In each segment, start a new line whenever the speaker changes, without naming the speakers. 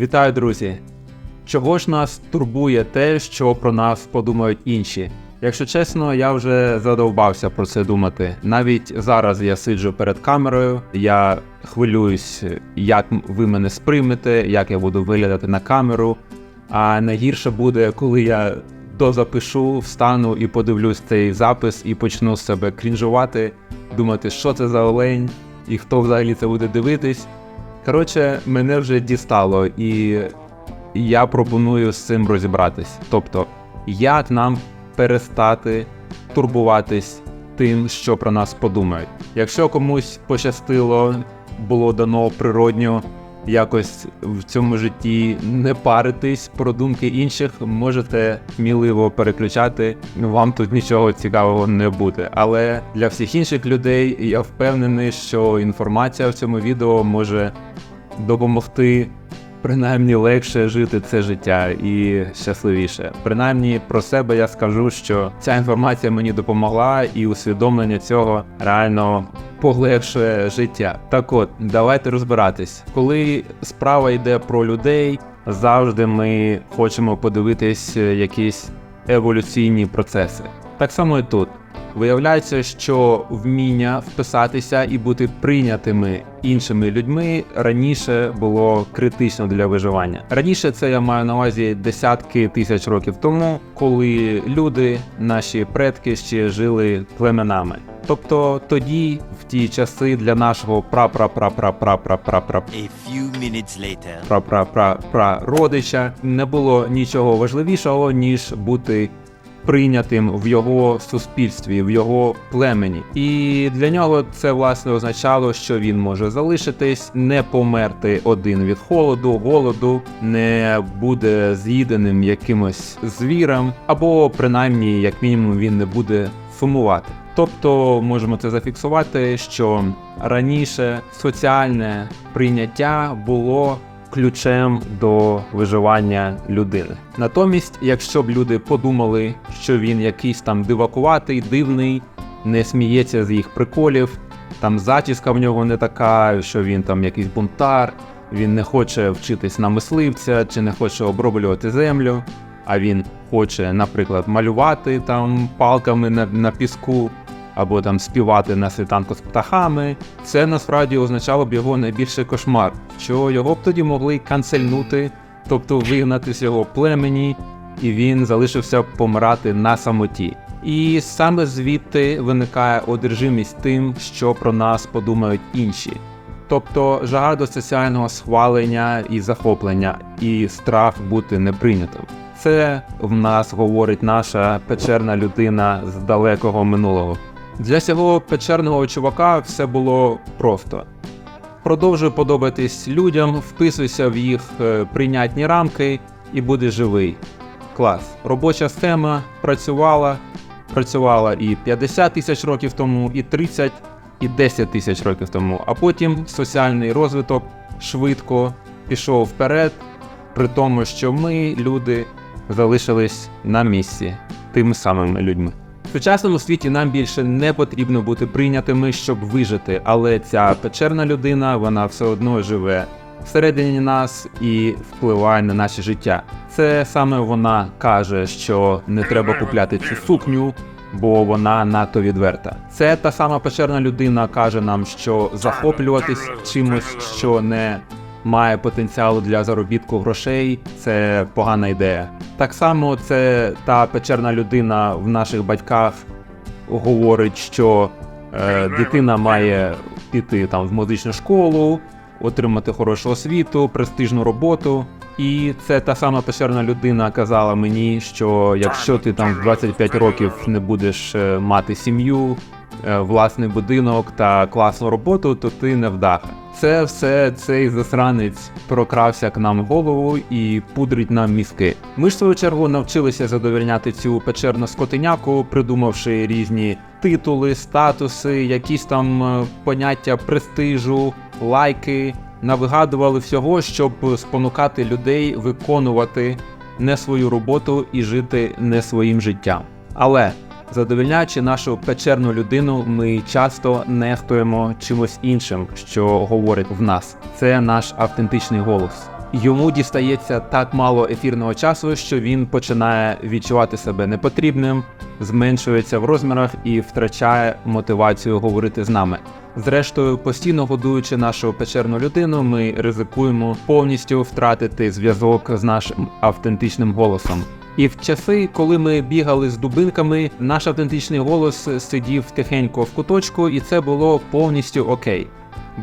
Вітаю, друзі! Чого ж нас турбує те, що про нас подумають інші? Якщо чесно, я вже задовбався про це думати. Навіть зараз я сиджу перед камерою, я хвилююсь, як ви мене сприймете, як я буду виглядати на камеру. А найгірше буде, коли я дозапишу, встану і подивлюсь цей запис і почну себе крінжувати, думати, що це за олень і хто взагалі це буде дивитись. Коротше, мене вже дістало, і я пропоную з цим розібратись. Тобто, як нам перестати турбуватись тим, що про нас подумають. Якщо комусь пощастило, було дано природньо якось в цьому житті не паритись про думки інших, можете сміливо переключати. Вам тут нічого цікавого не буде. Але для всіх інших людей я впевнений, що інформація в цьому відео може допомогти принаймні легше жити це життя і щасливіше. Принаймні про себе я скажу, що ця інформація мені допомогла, і усвідомлення цього реально полегшує життя. Так от, давайте розбиратись, коли справа йде про людей, завжди ми хочемо подивитись якісь еволюційні процеси. Так само і тут. Виявляється, що вміння вписатися і бути прийнятими іншими людьми раніше було критично для виживання. Раніше це я маю на увазі десятки тисяч років тому, коли люди, наші предки ще жили племенами. Тобто тоді, в ті часи, для нашого пра-пра-пра-пра-пра-пра-пра
A few minutes later.
пра пра пра пра родича не було нічого важливішого ніж бути прийнятим в його суспільстві, в його племені. І для нього це власне означало, що він може залишитись, не померти один від холоду, голоду, не буде з'їденим якимось звіром, або принаймні, як мінімум, він не буде сумувати. Тобто можемо це зафіксувати, що раніше соціальне прийняття було ключем до виживання людини. Натомість, якщо б люди подумали, що він якийсь там дивакуватий, дивний, не сміється з їх приколів, там зачіска в нього не така, що він там якийсь бунтар, він не хоче вчитись на мисливця чи не хоче оброблювати землю, а він хоче, наприклад, малювати там палками на, на піску або там співати на світанку з птахами, це насправді означало б його найбільший кошмар, що його б тоді могли канцельнути, тобто вигнати з його племені, і він залишився помирати на самоті. І саме звідти виникає одержимість тим, що про нас подумають інші. Тобто жага до соціального схвалення і захоплення, і страх бути неприйнятим. Це в нас говорить наша печерна людина з далекого минулого. Для цього печерного чувака все було просто. Продовжуй подобатись людям, вписуйся в їх е, прийнятні рамки і будеш живий. Клас. Робоча схема працювала, працювала і 50 тисяч років тому, і 30, і 10 тисяч років тому. А потім соціальний розвиток швидко пішов вперед, при тому, що ми, люди, залишились на місці тими самими людьми. В сучасному світі нам більше не потрібно бути прийнятими, щоб вижити, але ця печерна людина вона все одно живе всередині нас і впливає на наше життя. Це саме вона каже, що не треба купляти цю сукню, бо вона надто відверта. Це та сама печерна людина каже нам, що захоплюватись чимось, що не має потенціалу для заробітку грошей, це погана ідея. Так само це та печерна людина в наших батьках говорить, що е, дитина має піти там в музичну школу, отримати хорошу освіту, престижну роботу. І це та сама печерна людина казала мені, що якщо ти там в 25 років не будеш е, мати сім'ю, власний будинок та класну роботу, то ти не вдаха. Це все цей засранець прокрався к нам в голову і пудрить нам мізки. Ми ж в свою чергу навчилися задовольняти цю печерну скотиняку, придумавши різні титули, статуси, якісь там е, поняття престижу, лайки. Навигадували всього, щоб спонукати людей виконувати не свою роботу і жити не своїм життям. Але задовольняючи нашу печерну людину, ми часто нехтуємо чимось іншим, що говорить в нас. Це наш автентичний голос. йому дістається так мало ефірного часу, що він починає відчувати себе непотрібним, зменшується в розмірах і втрачає мотивацію говорити з нами. Зрештою, постійно годуючи нашу печерну людину, ми ризикуємо повністю втратити зв'язок з нашим автентичним голосом. І в часи, коли ми бігали з дубинками, наш автентичний голос сидів тихенько в куточку, і це було повністю окей.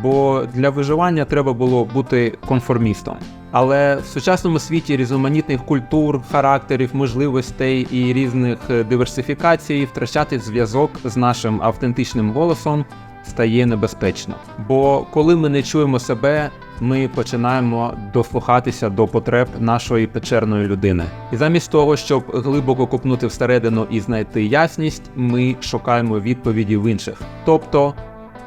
Бо для виживання треба було бути конформістом. Але в сучасному світі різноманітних культур, характерів, можливостей і різних е, диверсифікацій втрачати зв'язок з нашим автентичним голосом стає небезпечно. Бо коли ми не чуємо себе, ми починаємо дослухатися до потреб нашої печерної людини. І замість того, щоб глибоко копнути всередину і знайти ясність, ми шукаємо відповіді в інших. Тобто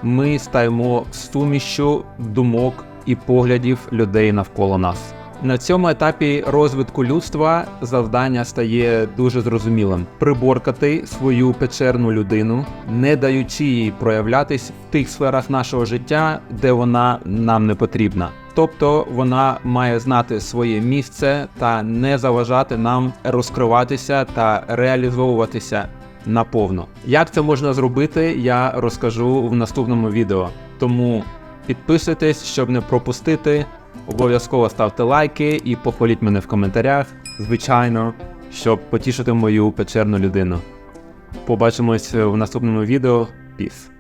ми стаємо сумішю думок і поглядів людей навколо нас. На цьому етапі розвитку людства завдання стає дуже зрозумілим: приборкати свою печерну людину, не даючи їй проявлятись в тих сферах нашого життя, де вона нам не потрібна. Тобто вона має знати своє місце та не заважати нам розкриватися та реалізовуватися наповно. Як це можна зробити, я розкажу в наступному відео. Тому підписуйтесь, щоб не пропустити. Обов'язково ставте лайки і похваліть мене в коментарях, звичайно, щоб потішити мою печерну людину. Побачимось в наступному відео. Піс!